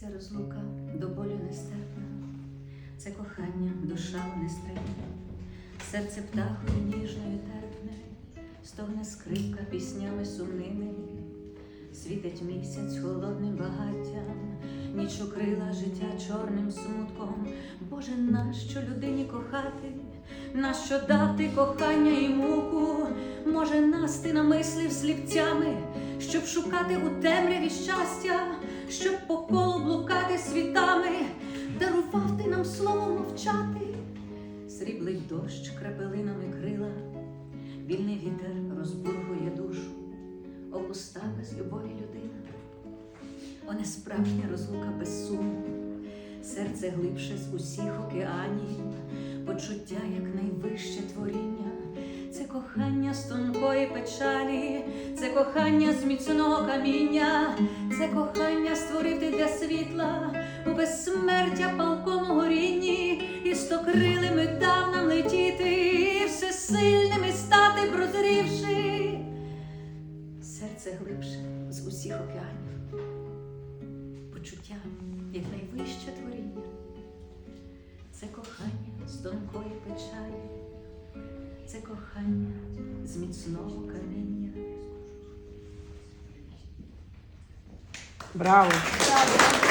Ця розлука до болю нестерпна, це кохання душа нестерпна, серце птахою ніжною терпне, стогне скрипка піснями сумними, світить місяць холодним багаттям, ніч укрила життя чорним смутком. Боже, нащо людині кохати? Нащо дати кохання і муку? Може, нас ти намислив сліпцями, щоб шукати у темряві щастя, щоб по слово мовчати, сріблить дощ крапелинами крила, вільний вітер розбургує душу, опуста без любові людина, о несправжня розлука без суму, серце глибше з усіх океанів, кохання з тонкої печалі, це кохання з міцного каміння, це кохання створити для світла у безсмертя палкому горінні, і стокрилими дав нам летіти, і всесильними стати прозрівши. Серце глибше з усіх океанів, почуття як найвище творіння, це кохання з тонкої печалі це кохання з міцного каміння. Браво! Браво!